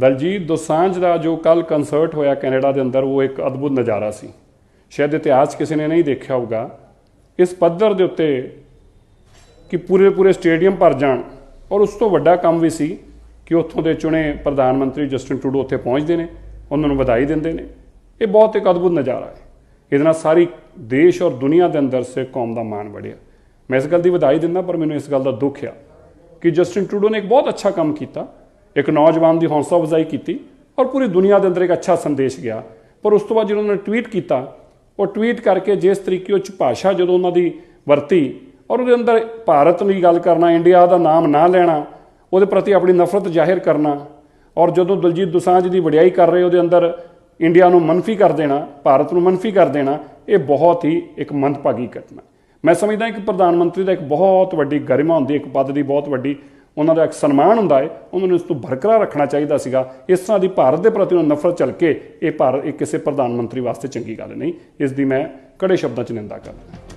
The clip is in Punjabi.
ਦਲਜੀਤ ਦੋਸਾਂਝ ਦਾ ਜੋ ਕੱਲ ਕਨਸਰਟ ਹੋਇਆ ਕੈਨੇਡਾ ਦੇ ਅੰਦਰ, ਉਹ ਇੱਕ ਅਦਭੁਤ ਨਜ਼ਾਰਾ ਸੀ। ਸ਼ਾਇਦ ਇਤਿਹਾਸ ਕਿਸੇ ਨੇ ਨਹੀਂ ਦੇਖਿਆ ਹੋਊਗਾ। ਇਸ ਪੱਧਰ ਦੇ ਉੱਤੇ ਕਿ ਪੂਰੇ ਪੂਰੇ ਸਟੇਡੀਅਮ ਭਰ ਜਾਣ, ਔਰ ਉਸ ਤੋਂ ਵੱਡਾ ਕੰਮ ਵੀ ਸੀ ਕਿ ਉੱਥੋਂ ਦੇ ਚੁਣੇ ਪ੍ਰਧਾਨ ਮੰਤਰੀ ਜਸਟਿਨ ਟਰੂਡੋ ਉੱਥੇ ਪਹੁੰਚਦੇ ਨੇ, ਉਹਨਾਂ ਨੂੰ ਵਧਾਈ ਦਿੰਦੇ ਨੇ। ਇਹ ਬਹੁਤ ਇੱਕ ਅਦਭੁਤ ਨਜ਼ਾਰਾ ਹੈ। ਇਹਦੇ ਨਾਲ ਸਾਰੀ ਦੇਸ਼ ਔਰ ਦੁਨੀਆ ਦੇ ਅੰਦਰ ਸੇ ਕੌਮ ਦਾ ਮਾਣ ਵੜਿਆ। ਮੈਂ ਇਸ ਗੱਲ ਦੀ ਵਧਾਈ ਦਿੰਦਾ, ਪਰ ਮੈਨੂੰ ਇਸ ਗੱਲ ਦਾ ਦੁੱਖ ਆ ਕਿ ਜਸਟਿਨ ਟਰੂਡੋ ਨੇ ਇੱਕ ਬਹੁਤ ਅੱਛਾ ਕੰਮ ਕੀਤਾ। ਇੱਕ ਨੌਜਵਾਨ ਦੀ ਹੌਸਲਾ ਅਫਜ਼ਾਈ ਕੀਤੀ ਔਰ ਪੂਰੀ ਦੁਨੀਆ ਦੇ ਅੰਦਰ ਇੱਕ ਅੱਛਾ ਸੰਦੇਸ਼ ਗਿਆ। ਪਰ ਉਸ ਤੋਂ ਬਾਅਦ ਜਦੋਂ ਉਹਨਾਂ ਨੇ ਟਵੀਟ ਕੀਤਾ, ਉਹ ਟਵੀਟ ਕਰਕੇ ਜਿਸ ਤਰੀਕੇ ਉਹ ਚ ਭਾਸ਼ਾ ਜਦੋਂ ਉਹਨਾਂ ਦੀ ਵਰਤੀ ਔਰ ਉਹਦੇ ਅੰਦਰ ਭਾਰਤ ਦੀ ਗੱਲ ਕਰਨਾ, ਇੰਡੀਆ ਦਾ ਨਾਮ ਨਾ ਲੈਣਾ, ਉਹਦੇ ਪ੍ਰਤੀ ਆਪਣੀ ਨਫ਼ਰਤ ਜ਼ਾਹਿਰ ਕਰਨਾ ਔਰ ਜਦੋਂ ਦਲਜੀਤ ਦੋਸਾਂਝ ਦੀ ਵਡਿਆਈ ਕਰ ਰਹੇ, ਉਹਦੇ ਅੰਦਰ ਇੰਡੀਆ ਨੂੰ ਮੰਨਫੀ ਕਰ ਦੇਣਾ, ਭਾਰਤ ਨੂੰ ਮੰਨਫੀ ਕਰ ਦੇਣਾ, ਇਹ ਬਹੁਤ ਹੀ ਇੱਕ ਮੰਦਭਾਗੀ ਘਟਨਾ। ਮੈਂ ਸਮਝਦਾ ਕਿ ਪ੍ਰਧਾਨ ਮੰਤਰੀ ਦਾ ਇੱਕ ਬਹੁਤ ਵੱਡੀ ਗਰਿਮਾ ਹੁੰਦੀ, ਇੱਕ ਪਦ ਦੀ ਬਹੁਤ ਵੱਡੀ ਉਹਨਾਂ ਦਾ ਇੱਕ ਸਨਮਾਨ ਹੁੰਦਾ ਹੈ, ਉਹਨਾਂ ਨੂੰ ਇਸ ਤੋਂ ਬਰਕਰਾਰ ਰੱਖਣਾ ਚਾਹੀਦਾ ਸੀਗਾ। ਇਸ ਤਰ੍ਹਾਂ ਦੀ ਭਾਰਤ ਦੇ ਪ੍ਰਤੀ ਉਹਨਾਂ ਨਫ਼ਰਤ ਚੱਲ ਕੇ ਇਹ ਭਾਰਤ, ਇਹ ਕਿਸੇ ਪ੍ਰਧਾਨ ਮੰਤਰੀ ਵਾਸਤੇ ਚੰਗੀ ਗੱਲ ਨਹੀਂ। ਇਸ ਦੀ ਮੈਂ ਕੜੇ ਸ਼ਬਦਾਂ 'ਚ ਨਿੰਦਾ ਕਰਦਾ